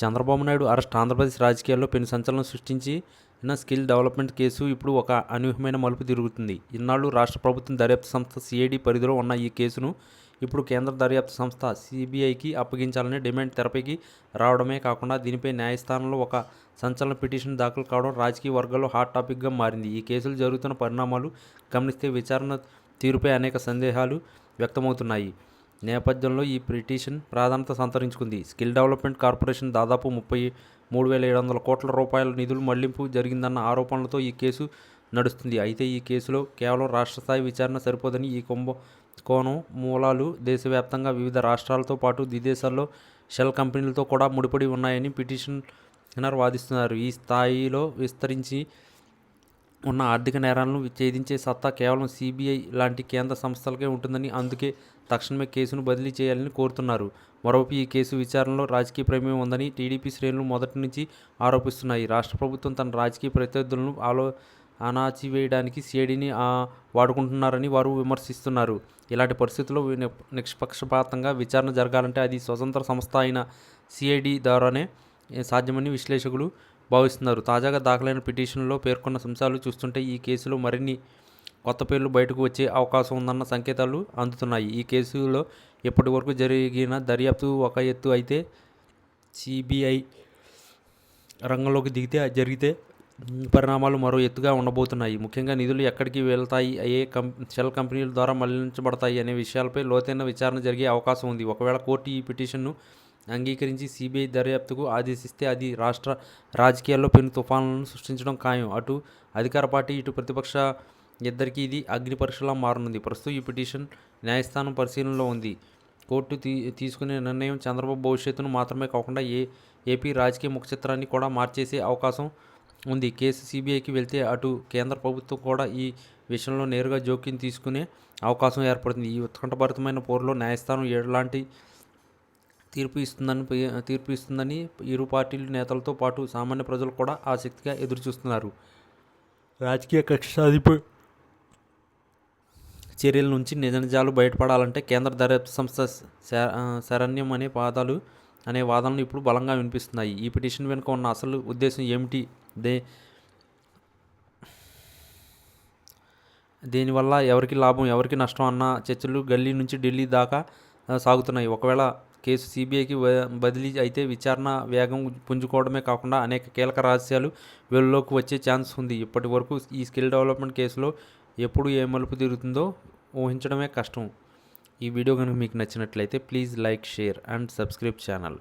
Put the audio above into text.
Chandrababu Naidu arrest Andhra Pradesh రాజకీయాల్లో పెను సంచలనం సృష్టించి ఉన్న స్కిల్ డెవలప్మెంట్ కేసు ఇప్పుడు ఒక అనూహ్యమైన మలుపు తిరుగుతుంది. ఇన్నాళ్ళు రాష్ట్ర ప్రభుత్వం దర్యాప్తు సంస్థ సిఐడి పరిధిలో ఉన్న ఈ కేసును ఇప్పుడు కేంద్ర దర్యాప్తు సంస్థ సిబిఐకి అప్పగించాలనే డిమాండ్ తెరపైకి రావడమే కాకుండా దీనిపై న్యాయస్థానంలో ఒక సంచలన పిటిషన్ దాఖలు కావడం రాజకీయ వర్గాల్లో హాట్ టాపిక్గా మారింది. ఈ కేసులు జరుగుతున్న పరిణామాలు గమనిస్తే విచారణ తీరుపై అనేక సందేహాలు వ్యక్తమవుతున్నాయి. నేపథ్యంలో ఈ పిటిషన్ ప్రాధాన్యత సంతరించుకుంది. స్కిల్ డెవలప్మెంట్ కార్పొరేషన్ దాదాపు ముప్పై మూడు వేల ఏడు వందల కోట్ల రూపాయల నిధులు మళ్ళింపు జరిగిందన్న ఆరోపణలతో ఈ కేసు నడుస్తుంది. అయితే ఈ కేసులో కేవలం రాష్ట్ర స్థాయి విచారణ సరిపోదని ఈ కుంభ కోణం మూలాలు దేశవ్యాప్తంగా వివిధ రాష్ట్రాలతో పాటు విదేశాల్లో షెల్ కంపెనీలతో కూడా ముడిపడి ఉన్నాయని పిటిషనర్ వాదిస్తున్నారు. ఈ స్థాయిలో విస్తరించి ఉన్న ఆర్థిక నేరాలను ఛేదించే సత్తా కేవలం సిబిఐ లాంటి కేంద్ర సంస్థలకే ఉంటుందని అందుకే తక్షణమే కేసును బదిలీ చేయాలని కోరుతున్నారు. మరోవైపు ఈ కేసు విచారణలో రాజకీయ ప్రమేయం ఉందని టీడీపీ శ్రేణులు మొదటి నుంచి ఆరోపిస్తున్నాయి. రాష్ట్ర ప్రభుత్వం తన రాజకీయ ప్రత్యర్థులను ఆలో అణాచివేయడానికి సిఐడిని వాడుకుంటున్నారని వారు విమర్శిస్తున్నారు. ఇలాంటి పరిస్థితుల్లో ని- నిష్పక్షపాతంగా విచారణ జరగాలంటే అది స్వతంత్ర సంస్థ అయిన సిఐడి ద్వారానే సాధ్యమని విశ్లేషకులు భావిస్తున్నారు. తాజాగా దాఖలైన పిటిషన్లో పేర్కొన్న అంశాలు చూస్తుంటే ఈ కేసులో మరిన్ని కొత్త పేర్లు బయటకు వచ్చే అవకాశం ఉందన్న సంకేతాలు అందుతున్నాయి. ఈ కేసులో ఇప్పటి వరకు జరిగిన దర్యాప్తు ఒక ఎత్తు అయితే సిబిఐ రంగంలోకి దిగితే జరిగితే పరిణామాలు మరో ఎత్తుగా ఉండబోతున్నాయి. ముఖ్యంగా నిధులు ఎక్కడికి వెళ్తాయి? ఏ కం షెల్ కంపెనీల ద్వారా మళ్ళించబడతాయి అనే విషయాలపై లోతైన విచారణ జరిగే అవకాశం ఉంది. ఒకవేళ కోర్టు ఈ పిటిషన్ను అంగీకరించి సిబిఐ దర్యాప్తుకు ఆదేశిస్తే అది రాష్ట్ర రాజకీయాల్లో పెను తుఫానులను సృష్టించడం ఖాయం. అటు అధికార పార్టీ ఇటు ప్రతిపక్ష ఇద్దరికీ ఇది అగ్నిపరీక్షలా మారనుంది. ప్రస్తుతం ఈ పిటిషన్ న్యాయస్థానం పరిశీలనలో ఉంది. కోర్టు తీ తీసుకునే నిర్ణయం చంద్రబాబు భవిష్యత్తును మాత్రమే కాకుండా ఏ ఏపీ రాజకీయ ముఖచిత్రాన్ని కూడా మార్చేసే అవకాశం ఉంది. కేసు సిబిఐకి వెళ్తే అటు కేంద్ర ప్రభుత్వం కూడా ఈ విషయంలో నేరుగా జోక్యం తీసుకునే అవకాశం ఏర్పడుతుంది. ఈ ఉత్కంఠభరితమైన పోరులో న్యాయస్థానం ఎలాంటి తీర్పు ఇస్తుందని తీర్పు ఇస్తుందని ఇరు పార్టీల నేతలతో పాటు సామాన్య ప్రజలు కూడా ఆసక్తిగా ఎదురుచూస్తున్నారు. రాజకీయ కక్ష సాధింపు చర్యల నుంచి నిజ నిజాలు బయటపడాలంటే కేంద్ర దర్యాప్తు సంస్థ శరణ్యం అనే పాదాలు అనే వాదనలు ఇప్పుడు బలంగా వినిపిస్తున్నాయి. ఈ పిటిషన్ వెనుక ఉన్న అసలు ఉద్దేశం ఏమిటి? దే దీనివల్ల ఎవరికి లాభం ఎవరికి నష్టం అన్న చర్చలు గల్లీ నుంచి ఢిల్లీ దాకా సాగుతున్నాయి. ఒకవేళ కేసు సిబిఐకి బదిలీ అయితే విచారణ వేగం పుంజుకోవడమే కాకుండా అనేక కీలక రహస్యాలు వెలుగులోకి వచ్చే ఛాన్స్ ఉంది. ఇప్పటి వరకు ఈ స్కిల్ డెవలప్మెంట్ కేసులో ఎప్పుడు ఏ మలుపు తిరుగుతుందో ఊహించడమే కష్టం. ఈ వీడియో కనుక మీకు నచ్చినట్లయితే please like share and subscribe channel.